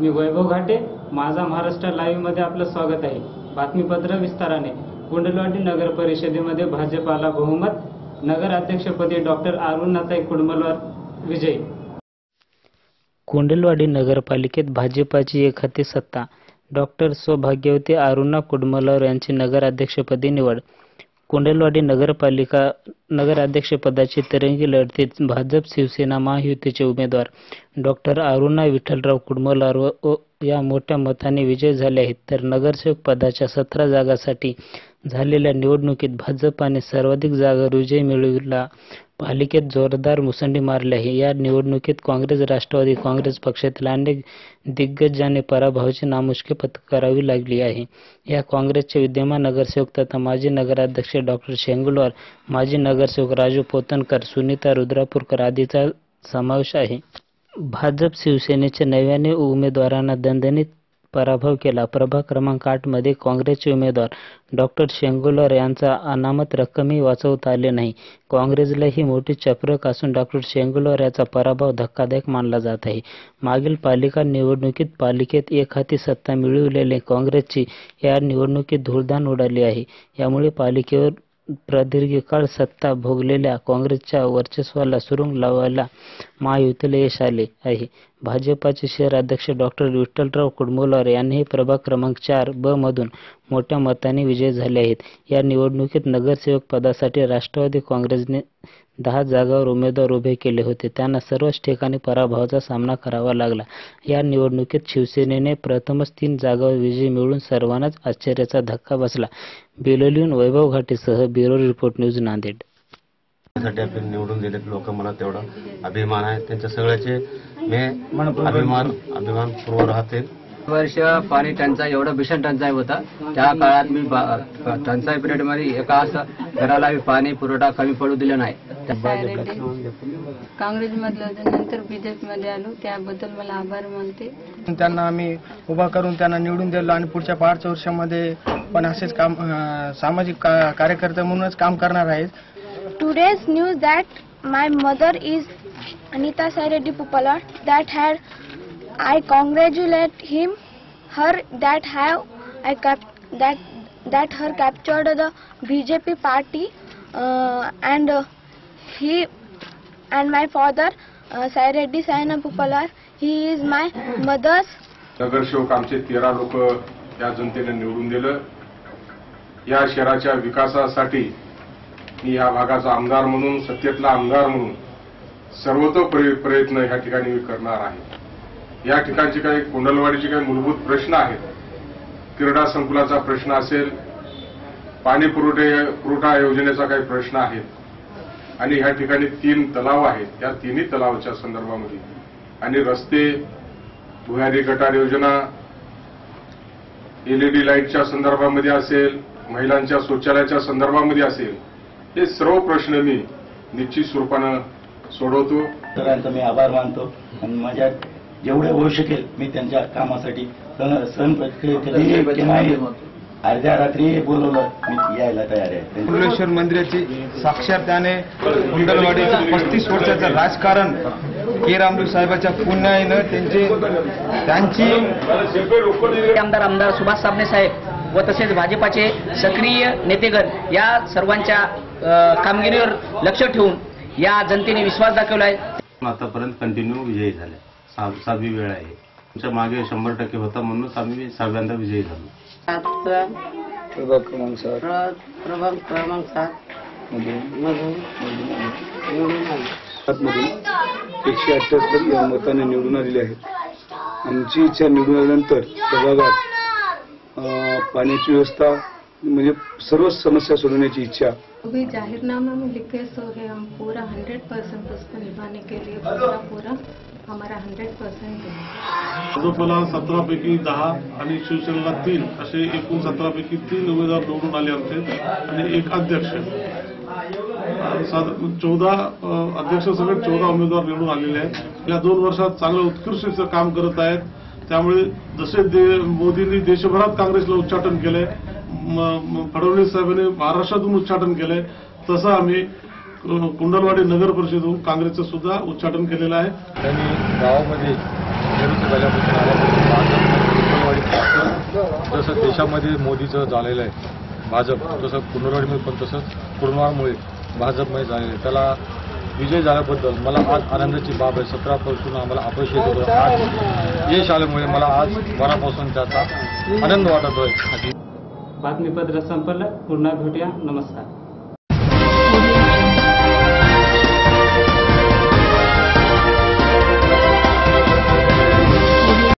मी वैभव घाटे. माझा महाराष्ट्र लाईव्हमध्ये आपलं स्वागत आहे. बातमीपत्र विस्ताराने. कुंडलवाडी नगर परिषदेमध्ये भाजपाला बहुमत. नगराध्यक्षपदी डॉक्टर अरुणाताई कुडमलवार विजयी. कुंडलवाडी नगरपालिकेत भाजपाची एक हाती सत्ता. डॉक्टर सौभाग्यवती अरुणा कुडमलवार यांची नगराध्यक्षपदी निवड. कुंडलवाडी नगरपालिका नगराध्यक्षपदाची तिरंगी लढतीत भाजप शिवसेना महायुतीचे उमेदवार डॉक्टर अरुणा विठ्ठलराव कुडमलार व या मोठ्या मताने विजय झाले आहेत. तर नगरसेवक पदाच्या सतरा जागासाठी झालेल्या निवडणुकीत भाजपाने सर्वाधिक जागा विजय मिळविला पालिकेत जोरदार मुसंडी मारली आहे. या निवडणुकीत काँग्रेस राष्ट्रवादी काँग्रेस पक्षातील अनेक दिग्गजांनी पराभवाची नामुष्की पत्करावी लागली आहे. या काँग्रेसचे विद्यमान नगरसेवक तथा माजी नगराध्यक्ष डॉक्टर शेंगुलवार माजी नगरसेवक राजू पोतनकर सुनीता रुद्रापूरकर आदीचा समावेश आहे. भाजप शिवसेनेच्या नव्याने उमेदवारांना दणदणीत पराभव केला. प्रभाग क्रमांक आठमध्ये काँग्रेसचे उमेदवार डॉक्टर शेंगुलर यांचा अनामत रक्कमही वाचवता आले नाही. काँग्रेसला ही मोठी चपरक असून डॉक्टर शेंगुलर याचा पराभव धक्कादायक मानला जात आहे. मागील पालिका निवडणुकीत पालिकेत एक हाती सत्ता मिळवलेले काँग्रेसची या निवडणुकीत धूळधाण उडाली आहे. यामुळे पालिकेवर प्रदीर्घकाळ सत्ता भोगलेल्या काँग्रेसच्या वर्चस्वाला सुरुंग लावायला महायुतीला यश आले आहे. भाजपाचे शहराध्यक्ष डॉक्टर विठ्ठलराव कुडमोलवार यांनीही प्रभाग क्रमांक चार ब मधून मोठ्या मताने विजय झाले आहेत. या निवडणुकीत नगरसेवक पदासाठी राष्ट्रवादी काँग्रेसने दहा जागावर उमेदवार उभे केले होते. त्यांना सर्वच ठिकाणी पराभवाचा सामना करावा लागला. या निवडणुकीत शिवसेनेने प्रथमच तीन जागावर विजय मिळवून सर्वांनाच आश्चर्याचा धक्का बसला. बिलोलीहून वैभव घाटेसह ब्युरो रिपोर्ट न्यूज नांदेड. साठी आपण निवडून दिले लोक मला तेवढा अभिमान आहे. त्यांच्या सगळ्याचे मी अभिमान अभिमान पूर्व राहतील वर्ष पाणी टंचाई एवढं भीषण टंचाई होता. त्या काळात मी टंचाई पिरियडमध्ये एका असं घराला पाणी पुरवठा कमी पडू दिला नाही. काँग्रेसमधलं नंतर बीजेपीमध्ये आलो त्याबद्दल मला आभार मानते. त्यांना आम्ही उभा करून त्यांना निवडून दिलं आणि पुढच्या पाच वर्षामध्ये पण असेच काम सामाजिक का- कार्यकर्ते म्हणूनच काम करणार आहेत. News that my mother is Anita Sai Reddy Pupala that had I congratulate him her that have I cap that that her captured the BJP party uh, and uh, he and my father uh, Sai Reddy Saina Pupalar he is my mother's नगरसेवक आमचे तेरा लोक या जनतेने निवडून दिलं या शहराच्या विकासासाठी मी या भागाचा आमदार म्हणून सत्तेतला आमदार म्हणून सर्वतोपरी प्रयत्न ह्या ठिकाणी मी करणार आहे या ठिकाणचे काही कुंडलवाडीचे काही मूलभूत प्रश्न आहेत. क्रीडा संकुलाचा प्रश्न असेल पाणी पुरवठे पुरवठा योजनेचा काही प्रश्न आहेत. आणि ह्या ठिकाणी तीन तलाव आहेत. त्या तिन्ही तलावाच्या संदर्भामध्ये. आणि रस्ते भुयारी गटार योजना एलईडी लाईटच्या संदर्भामध्ये असेल महिलांच्या शौचालयाच्या संदर्भामध्ये असेल हे सर्व प्रश्न मी निश्चित स्वरूपानं सोडवतो. सगळ्यांचा मी आभार मानतो. आणि माझ्या जेवढे होऊ शकेल मी त्यांच्या कामासाठी सण अर्ध्या रात्री बोलवलं मी यायला तयार आहे. कुंडलेश्वर मंदिराची साक्षात त्याने कुंडलवाडीचं पस्तीस वर्षाचं राजकारण के. रामदेव साहेबाच्या पुण्यानं त्यांचे त्यांची आमदार आमदार सुभाष साबणे साहेब व तसेच भाजपाचे सक्रिय नेतेगण या सर्वांच्या कामगिरीवर लक्ष ठेवून या जनतेने विश्वास दाखवला आहे आतापर्यंत कंटिन्यू विजयी झाले. सहा सहावी वेळ आहे. तुमच्या मागे शंभर टक्के होता म्हणूनच आम्ही सहाव्यांदा विजयी झालो. प्रभाग क्रमांक सात. प्रभाग क्रमांक सात. मधून. एकशे अठ्ठ्याहत्तर या मताने निवडून आलेले आहेत. आमची इच्छा निवडून आल्यानंतर त्या भागात अं, पाण्याची व्यवस्था म्हणजे सर्व समस्या सोडवण्याची इच्छा. अभी जाहिरनामा में लिखे सो है हम पूरा हंड्रेड परसेंट उसको निभाने के लिए पूरा पूरा. हमारा हंड्रेड पर्सेंट भाजपला सतरापैकी दहा आणि शिवसेनेला तीन असे एकूण सतरापैकी तीन उमेदवार निवडून आले आमचे आणि एक अध्यक्ष. चौदा अध्यक्ष सगळे चौदा उमेदवार निवडून आलेले आहेत. या दोन वर्षात चांगलं उत्कृष्टचं काम करत आहेत. त्यामुळे जसे दे- मोदींनी देशभरात काँग्रेसला उच्चाटन केलंय फडणवीस साहेबांनी महाराष्ट्रातून उच्चाटन केलंय तसं आम्ही कुंडलवाडी नगर परिषदेतून काँग्रेसचं सुद्धा उच्चाटन केलेलं आहे. त्यांनी गावामध्ये निवृत्त झाल्यापासून आल्यापासून जसं देशामध्ये मोदीचं झालेलं आहे भाजप तसं कुंडवाडीमध्ये पण तसंच कुंडवाडमुळे भाजपमध्ये झालेलं आहे. त्याला विजय झाल्याबद्दल मला आज आनंदाची बाब आहे. सतरा पासून आम्हाला अपयश येत होतं. आज यश आल्यामुळे मला आज मनापासून त्याचा आनंद वाटत आहे. बातमीपत्र संपलं. पुन्हा भेटूया. नमस्कार.